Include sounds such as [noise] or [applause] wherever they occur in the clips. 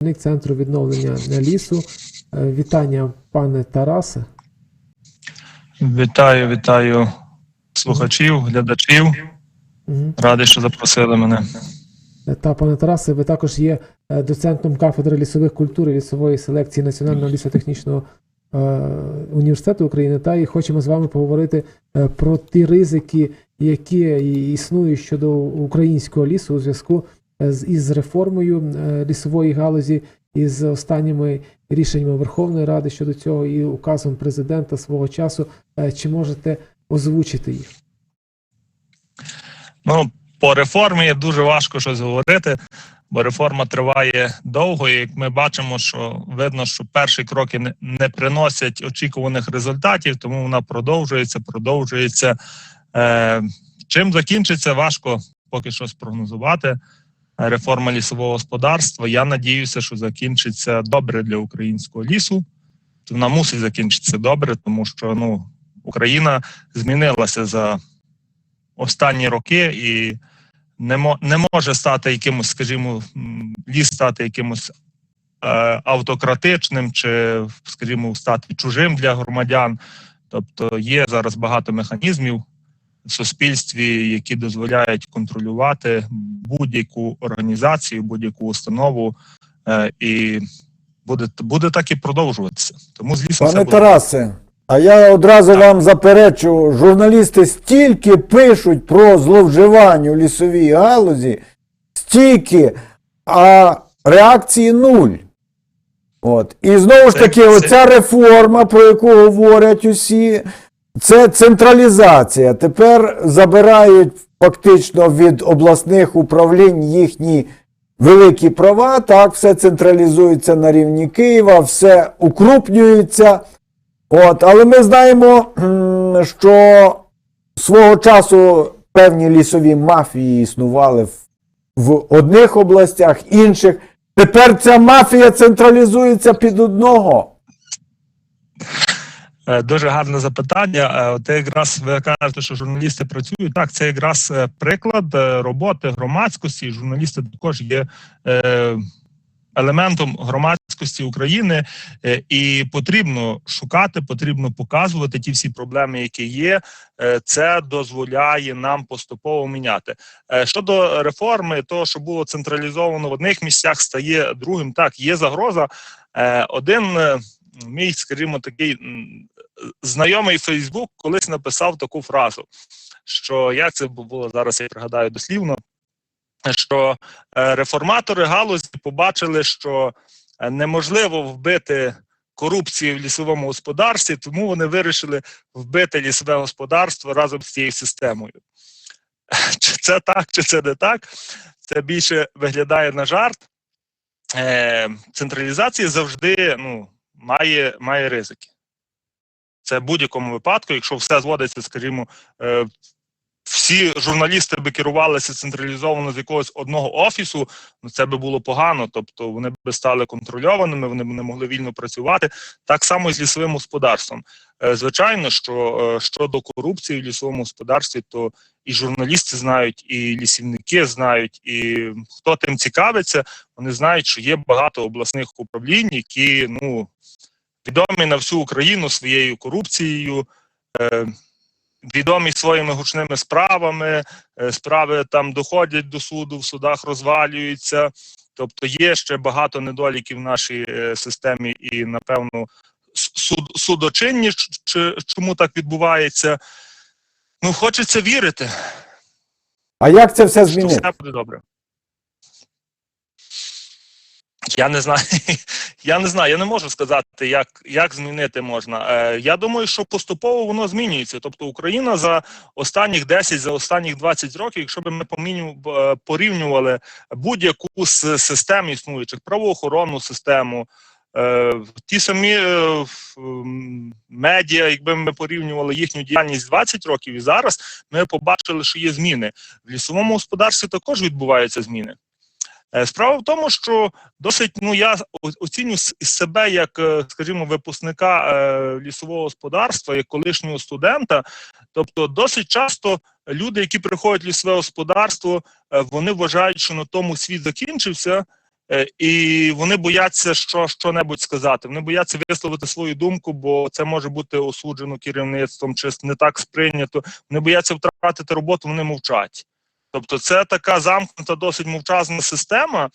керівник центру відновлення лісу. Е, Вітання, пане Тарасе. Вітаю, вітаю слухачів, глядачів. Мгм. Радий, що запросили мене. Та пане Тарасе, ви також є е, доцентом кафедри лісових культур і лісової селекції Національного лісотехнічного е, університету України. Та і хочемо з вами поговорити е, про ті ризики, які існують щодо українського лісу у зв'язку е, із реформою е, лісової галузі, і з останніми рішеннями Верховної Ради щодо цього і указом президента свого часу. Е, Чи можете озвучити їх? Ну, по реформі дуже важко щось говорити, бо реформа триває довго, і як ми бачимо, що видно, що перші кроки не приносять очікуваних результатів, тому вона продовжується, продовжується. Е, чим закінчиться, важко поки що спрогнозувати. Реформа лісового господарства. Я надіюся, що закінчиться добре для українського лісу. Вона мусить закінчитися добре, тому що ну, Україна змінилася за останні роки і не, не може стати якимось, скажімо, ліс стати якимось е, автократичним чи, скажімо, стати чужим для громадян. Тобто є зараз багато механізмів суспільстві, які дозволяють контролювати будь-яку організацію, будь-яку установу, е, і буде, буде так і продовжуватися. Тому з лісом все Пане буде. Тарасе, а я одразу вам заперечу, журналісти стільки пишуть про зловживання у лісовій галузі, стільки, а реакції нуль. От. І знову ж таки, це- оця реформа, про яку говорять усі, це централізація. Тепер забирають фактично від обласних управлінь їхні великі права, так, все централізується на рівні Києва, все укрупнюється. От, але ми знаємо, що свого часу певні лісові мафії існували в, в одних областях, інших. Тепер ця мафія централізується під одного. Е, Дуже гарне запитання. Е, От якраз ви кажете, що журналісти працюють. Так, це якраз е, приклад роботи громадськості. Журналісти також є елементом громадськості України, і потрібно шукати, потрібно показувати ті всі проблеми, які є. Це дозволяє нам поступово міняти. Щодо реформи, того, що було централізовано в одних місцях, стає другим. Так, є загроза. Один мій, скажімо, такий знайомий Фейсбук колись написав таку фразу, що як це було зараз, я пригадаю дослівно, що е, реформатори галузі побачили, що е, неможливо вбити корупцію в лісовому господарстві, тому вони вирішили вбити лісове господарство разом з цією системою. [laughs] Чи це так, чи це не так? Це більше виглядає на жарт. Е, централізація завжди ну, має, має ризики. Це в будь-якому випадку, якщо все зводиться, скажімо, е, всі журналісти би керувалися централізовано з якогось одного офісу, ну це би було погано. Тобто вони би стали контрольованими, вони б не могли вільно працювати. Так само і з лісовим господарством. Е, Звичайно, що е, щодо корупції в лісовому господарстві, то і журналісти знають, і лісівники знають, і хто тим цікавиться, вони знають, що є багато обласних управлінь, які ну відомі на всю Україну своєю корупцією. Відомі своїми гучними справами, е, справи там доходять до суду, в судах розвалюються. Тобто є ще багато недоліків в нашій е, системі, і напевно суд, судочинні, чи- чому так відбувається. Ну, хочеться вірити, А як це все що змінити? все буде добре. Я не знаю. [laughs] Я не знаю, я не можу сказати, як, як змінити можна. Е, я думаю, що поступово воно змінюється. Тобто Україна за останніх 10, за останніх 20 років, якщо б ми поміню, е, порівнювали будь-яку з систем існуючих, правоохоронну систему, е, ті самі е, медіа, якби ми порівнювали їхню діяльність 20 років і зараз, ми побачили, що є зміни. В лісовому господарстві також відбуваються зміни. Е, Справа в тому, що досить ну я оціню себе як, е, скажімо, випускника е, лісового господарства, як колишнього студента. Тобто, досить часто люди, які приходять в лісове господарство, вони вважають, що на тому світ закінчився, І вони бояться що, що-небудь сказати. Вони бояться висловити свою думку, бо це може бути осуджено керівництвом чи не так сприйнято. Вони бояться втратити роботу, вони мовчать. Тобто, це така замкнута, досить мовчазна система,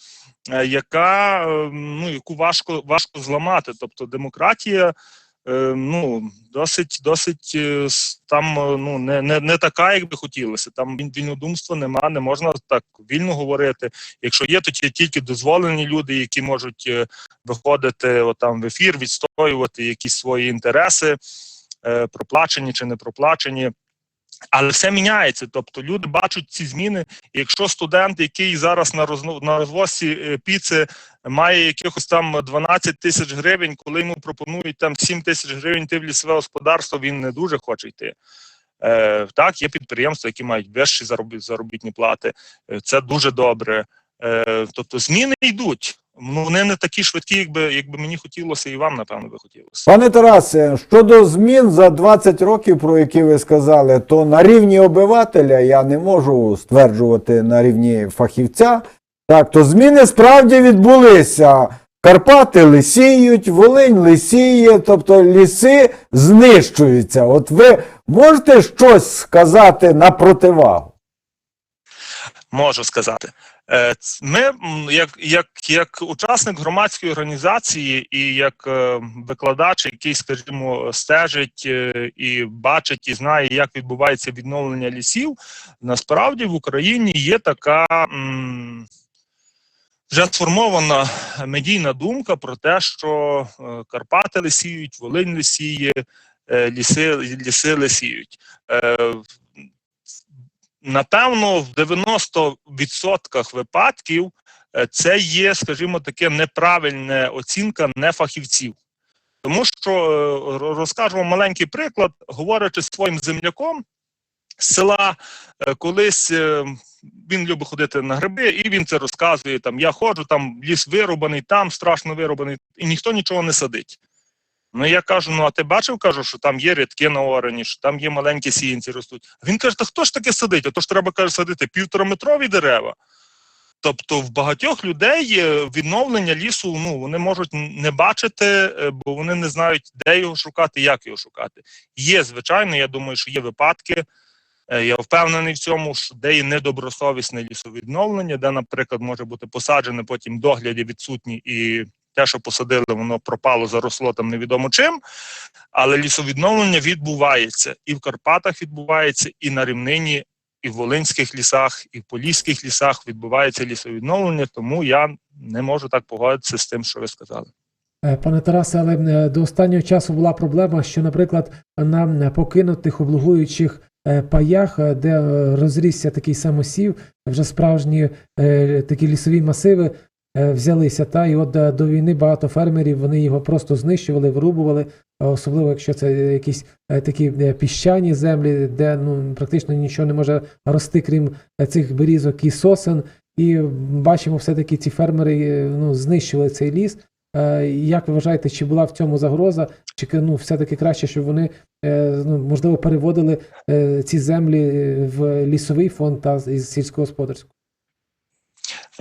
е, яка е, ну яку важко важко зламати. Тобто, демократія. е, Ну, досить, досить там ну не, не, не така, як би хотілося. Там вільнодумства нема, не можна так вільно говорити. Якщо є, то ті- тільки дозволені люди, які можуть виходити отам в ефір, відстоювати якісь свої інтереси, проплачені чи не проплачені. Але все міняється. Тобто люди бачать ці зміни. Якщо студент, який зараз на розно, на розвозці е, піци має якихось там 12 тисяч гривень, коли йому пропонують там 7 тисяч гривень йти в лісове господарство, він не дуже хоче йти. Е, так, є підприємства, які мають вищі заробітні плати. Е, це дуже добре. Е, тобто зміни йдуть. Ну вони не такі швидкі, якби якби мені хотілося, і вам напевно би хотілося. Пане Тарасе, щодо змін за 20 років, про які ви сказали, то на рівні обивателя я не можу стверджувати на рівні фахівця. Так, то зміни справді відбулися. Карпати лисіють, Волинь лисіє, тобто ліси знищуються. От ви можете щось сказати на противагу? Можу сказати. Е, Ми, як, як, як учасник громадської організації і як е, викладач, який, скажімо, стежить е, і бачить і знає, як відбувається відновлення лісів, насправді в Україні є така вже сформована медійна думка про те, що Карпати лисіють, Волинь лисіє, ліси, ліси лисіють. Напевно, в 90% випадків е, це є, скажімо, таке неправильна оцінка нефахівців. Тому що е, розкажу вам маленький приклад, говорячи зі своїм земляком з села, е, колись він любить ходити на гриби, і він це розказує. Там я ходжу, там ліс вирубаний, там страшно вирубаний, і ніхто нічого не садить. Ну я кажу: ну а ти бачив, кажу, що там є рядки на орені, що там є маленькі сіянці ростуть. Він каже: та хто ж таке садить? Ото ж треба каже, садити півтораметрові дерева. Тобто в багатьох людей відновлення лісу ну вони можуть не бачити, е, бо вони не знають, де його шукати, як його шукати. Є, звичайно, я думаю, що є випадки. е, Я впевнений в цьому, що де є недобросовісне лісовідновлення, де, наприклад, може бути посаджене потім догляді відсутні, і те, що посадили, воно пропало, заросло там невідомо чим. Але лісовідновлення відбувається і в Карпатах відбувається, і на рівнині, і в Волинських лісах, і в Поліських лісах відбувається лісовідновлення, тому я не можу так погодитися з тим, що ви сказали. Е, Пане Тарасе, але е, до останнього часу була проблема, що, наприклад, на е, покинутих облугуючих паях, де розрісся такий самосів, вже справжні такі лісові масиви взялися. Та і от е, до війни багато фермерів вони його просто знищували, вирубували, особливо якщо це якісь е, такі е, піщані землі, де ну практично нічого не може рости, крім е, цих берізок і сосен. І бачимо, все-таки ці фермери е, ну, знищували цей ліс. Е, Як ви вважаєте, чи була в цьому загроза, чи ну, все-таки краще, щоб вони е, ну, можливо переводили е, ці землі е, в лісовий фонд та із сільськогосподарського?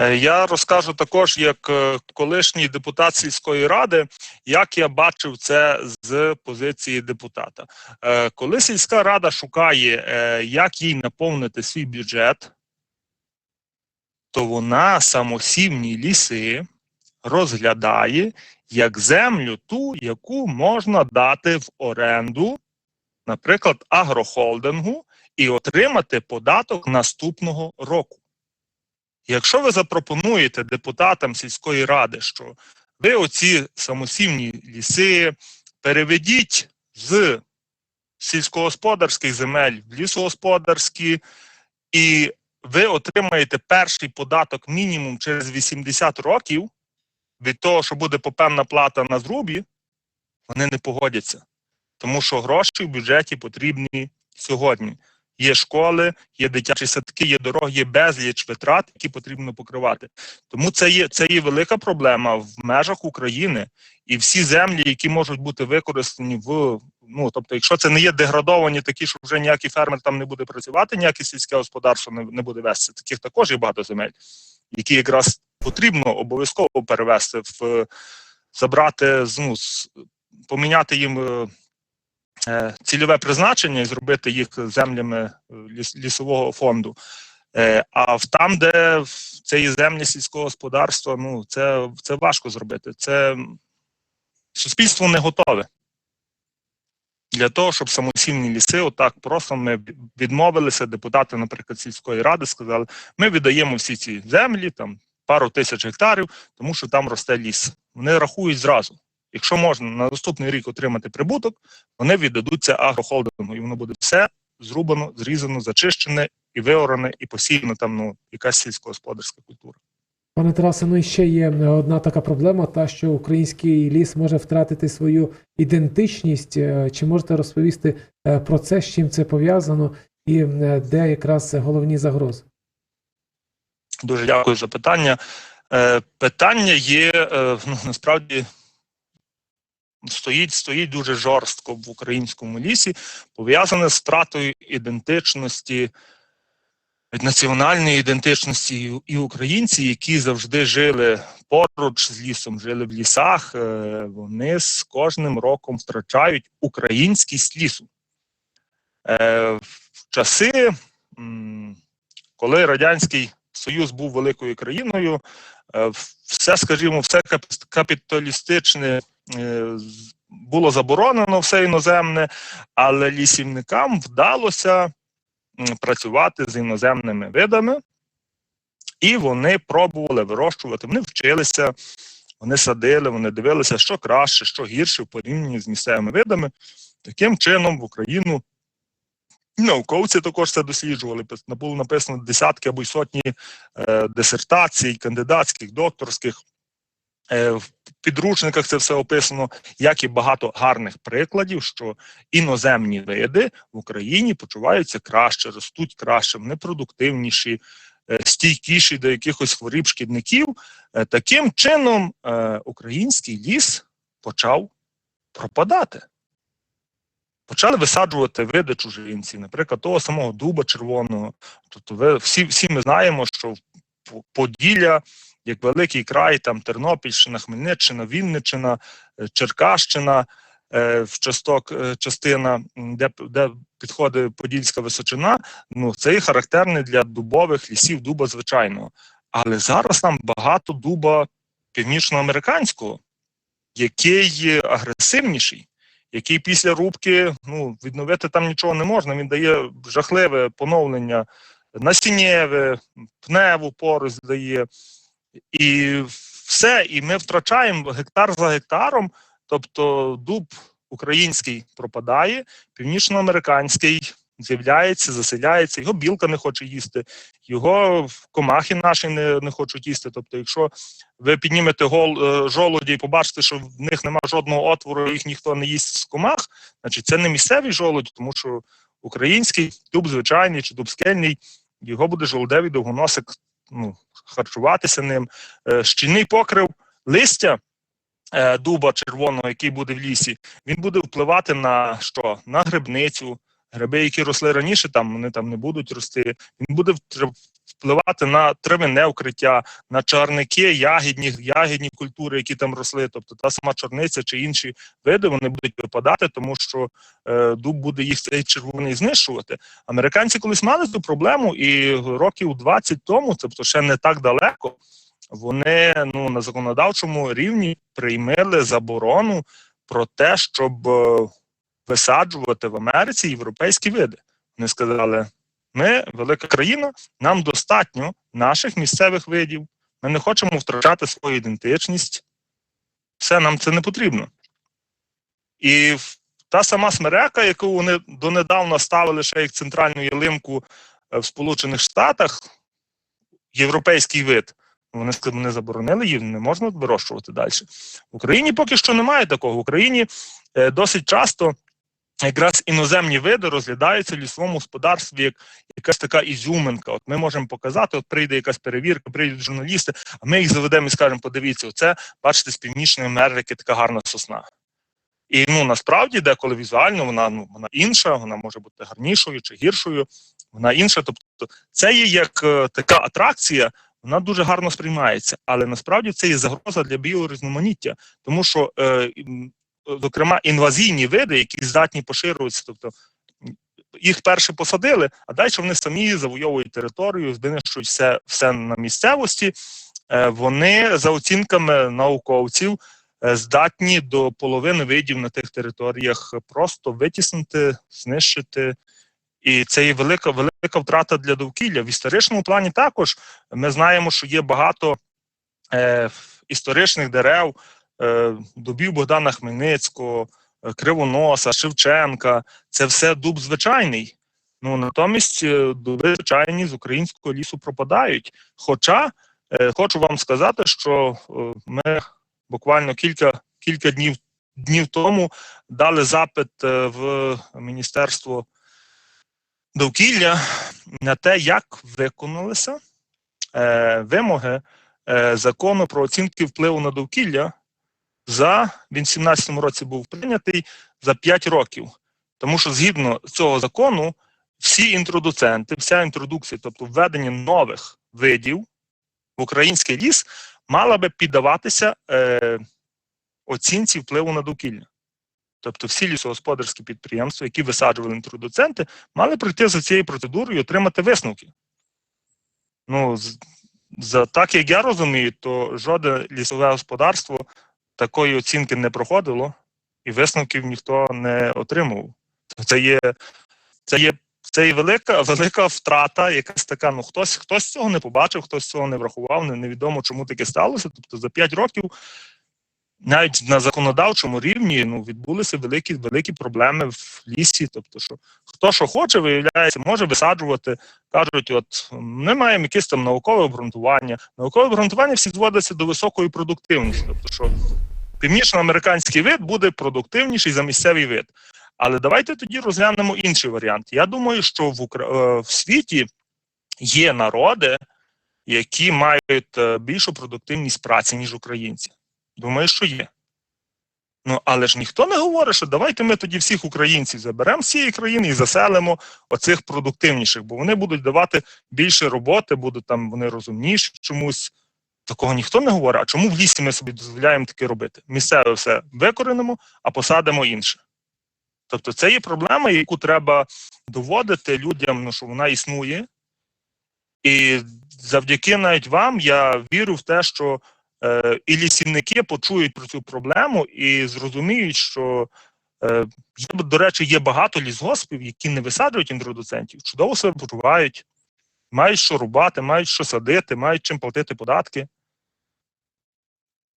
Е, Я розкажу також, як е, колишній депутат сільської ради, як я бачив це з позиції депутата. Е, Коли сільська рада шукає, як їй наповнити свій бюджет, то вона самосівні ліси розглядає як землю ту, яку можна дати в оренду, наприклад, агрохолдингу, і отримати податок наступного року. Якщо ви запропонуєте депутатам сільської ради, що ви оці самосівні ліси переведіть з сільськогосподарських земель в лісогосподарські, і ви отримаєте перший податок мінімум через 80 років від того, що буде попевна плата на зрубі, вони не погодяться. Тому що гроші в бюджеті потрібні сьогодні. Є школи, є дитячі садки, є дороги, є безліч витрат, які потрібно покривати. Тому це є, це є велика проблема в межах України. І всі землі, які можуть бути використані в ну тобто, якщо це не є деградовані, такі, що вже ніякий фермер там не буде працювати, ніяке сільське господарство не, не буде вести. Таких також є багато земель, які якраз потрібно обов'язково перевести в забрати ну, поміняти їм е, цільове призначення і зробити їх землями е, ліс, лісового фонду. Е, а там, де це є землі сільського господарства, ну це, це важко зробити. Це суспільство не готове. Для того, щоб самосільні ліси, отак просто ми відмовилися, депутати, наприклад, сільської ради сказали, ми віддаємо всі ці землі, там пару тисяч гектарів, тому що там росте ліс. Вони рахують зразу. Якщо можна на наступний рік отримати прибуток, вони віддадуть це агрохолдингу, і воно буде все зрубано, зрізано, зачищене і виоране, і посіяно там ну, якась сільськогосподарська культура. Пане Тарасе, ну і ще є е, одна така проблема: та що український ліс може втратити свою ідентичність. Е, Чи можете розповісти е, про це, з чим це пов'язано, і де якраз головні загрози? Дуже дякую за питання. Питання є ну, насправді стоїть, стоїть дуже жорстко в українському лісі, пов'язане з втратою ідентичності, національної ідентичності і- українці, які завжди жили поруч з лісом, жили в лісах, е, вони з кожним роком втрачають українськість лісу. Е, В часи, коли Радянський Союз був великою країною, е, все, скажімо, все кап- капіталістичне було заборонено, все іноземне, але лісівникам вдалося працювати з іноземними видами, і вони пробували вирощувати. Вони вчилися, вони садили, вони дивилися, що краще, що гірше в порівнянні з місцевими видами. Таким чином в Україну науковці також це досліджували. Було написано десятки або й сотні е, дисертацій, кандидатських, докторських. Е, в підручниках це все описано, як і багато гарних прикладів, що іноземні види в Україні почуваються краще, ростуть краще, вони продуктивніші, е, стійкіші до якихось хворіб шкідників. Е, Таким чином, український ліс почав пропадати. Почали висаджувати види чужинців, наприклад, того самого дуба червоного. Тобто, ви всі, всі ми знаємо, що П- Поділля, як великий край, там Тернопільщина, Хмельниччина, Вінниччина, е, Черкащина, е, в часток е, частина, де, де підходить Подільська височина, ну це є характерне для дубових лісів, дуба звичайного. Але зараз нам багато дуба північноамериканського, який агресивніший, який після рубки ну, відновити там нічого не можна. Він дає жахливе поновлення насіннєве, пневу порость дає. І все, і ми втрачаємо гектар за гектаром. Тобто дуб український пропадає, північноамериканський з'являється, заселяється, його білка не хоче їсти, його комахи наші не, не хочуть їсти. Тобто, якщо ви піднімете гол, е, жолуді і побачите, що в них немає жодного отвору, їх ніхто не їсть з комах, значить це не місцевий жолудь, тому що український дуб звичайний чи дуб скельний, його буде жолудевий довгоносик ну, харчуватися ним. Е, Щільний покрив листя е, дуба червоного, який буде в лісі, він буде впливати на що? На грибницю. Гриби, які росли раніше, там вони там не будуть рости. Він буде впливати на травяне укриття, на чарники, ягідні, ягідні культури, які там росли. Тобто та сама чорниця чи інші види вони будуть випадати, тому що е, дуб буде їх цей червоний знищувати. Американці колись мали цю проблему, і років 20 тому, тобто ще не так далеко, вони ну на законодавчому рівні приймали заборону про те, щоб е, висаджувати в Америці європейські види. Вони сказали: ми велика країна, нам достатньо наших місцевих видів. Ми не хочемо втрачати свою ідентичність. Все нам це не потрібно. І та сама смерека, яку вони донедавна ставили ще як центральну ялинку е, в Сполучених Штатах, європейський вид, вони не заборонили її, не можна вирощувати далі. В Україні поки що немає такого. В Україні е, досить часто якраз іноземні види розглядаються в лісовому господарстві як якась така ізюминка. От ми можемо показати, от прийде якась перевірка, прийдуть журналісти, а ми їх заведемо і скажемо: подивіться, оце, бачите, з Північної Америки така гарна сосна. І ну насправді деколи візуально вона ну вона інша, вона може бути гарнішою чи гіршою, вона інша. Тобто, це є як е, така атракція вона дуже гарно сприймається, але насправді це є загроза для біорізноманіття, тому що, е, зокрема, інвазійні види, які здатні поширюватися, тобто їх перше посадили, а далі вони самі завойовують територію, знищують все, все на місцевості. Е, Вони за оцінками науковців е, здатні до половини видів на тих територіях просто витіснити, знищити. І це є велика велика втрата для довкілля. В історичному плані також ми знаємо, що є багато е, історичних дерев, дубів Богдана Хмельницького, е, Кривоноса, Шевченка. Це все дуб звичайний. Ну натомість е, дуби звичайні з українського лісу пропадають. Хоча е, хочу вам сказати, що е, ми буквально кілька, кілька днів, днів тому дали запит е, в Міністерство довкілля на те, як виконалися е, вимоги е, закону про оцінки впливу на довкілля за він в 17-му році був прийнятий за 5 років. Тому що згідно цього закону всі інтродуценти, вся інтродукція, тобто введення нових видів в український ліс, мала би піддаватися е, оцінці впливу на довкілля. Тобто всі лісогосподарські підприємства, які висаджували інтродуценти, мали пройти за цією процедурою і отримати висновки. Ну, за так як я розумію, то жодне лісове господарство такої оцінки не проходило, і висновків ніхто не отримував. Це є, це є, це є велика, велика втрата, якась така. Ну хтось, хтось цього не побачив, хтось цього не врахував, не, невідомо, чому таке сталося. Тобто за 5 років навіть на законодавчому рівні ну, відбулися великі, великі проблеми в лісі. Тобто, що хто що хоче, виявляється, може висаджувати. Кажуть, от ми маємо якесь там наукове обґрунтування. Наукове обґрунтування всі зводиться до високої продуктивності. Тобто, що північноамериканський вид буде продуктивніший за місцевий вид. Але давайте тоді розглянемо інший варіант. Я думаю, що в, Укра... е, в світі є народи, які мають е, більшу продуктивність праці, ніж українці. Думаю, що є. Ну, але ж ніхто не говорить, що давайте ми тоді всіх українців заберемо з цієї країни і заселимо оцих продуктивніших, бо вони будуть давати більше роботи, будуть там вони розумніші чомусь. Такого ніхто не говорить. А чому в лісі ми собі дозволяємо таке робити? Місцеве все викоренимо, а посадимо інше. Тобто це є проблема, яку треба доводити людям, ну, що вона існує. І завдяки навіть вам я вірю в те, що е, і лісівники почують про цю проблему і зрозуміють, що е, до речі, є багато лісгоспів, які не висаджують інтродуцентів, чудово себе почувають, мають що рубати, мають що садити, мають чим платити податки.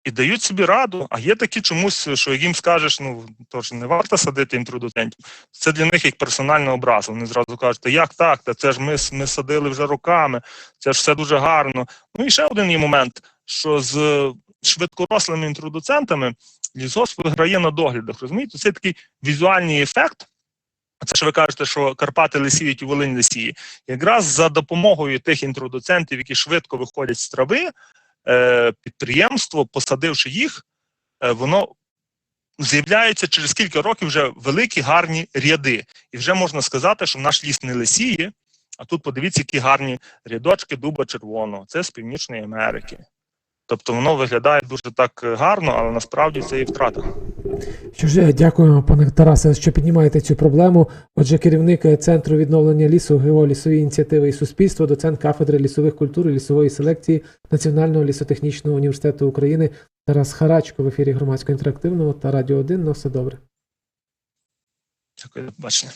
І дають собі раду, а є такі чомусь, що як їм скажеш, ну то ж не варто садити інтродуцентів. Це для них як персональна образа. Вони зразу кажуть, та як так? Та це ж ми, ми садили вже роками, це ж все дуже гарно. Ну і ще один є момент, що з швидкорослими інтродуцентами лісос виграє на доглядах. Розумієте, це такий візуальний ефект. Це ж ви кажете, що Карпати лисіють і Волинь лисіє. Якраз за допомогою тих інтродуцентів, які швидко виходять з трави, е, підприємство, посадивши їх, е, воно з'являється через кілька років вже великі гарні ряди. І вже можна сказати, що наш ліс не лисіє, а тут подивіться, які гарні рядочки дуба червоного. Це з Північної Америки. Тобто воно виглядає дуже так гарно, але насправді це і втрата. Що ж, е, дякуємо, пане Тарасе, що піднімаєте цю проблему. Отже, керівник е, Центру відновлення лісу, ГЕО, лісові ініціативи і суспільство, доцент кафедри лісових культур і лісової селекції Національного лісотехнічного університету України Тарас Харачко в ефірі громадського інтерактивного та Радіо 1. На все добре. Дякую, до побачення.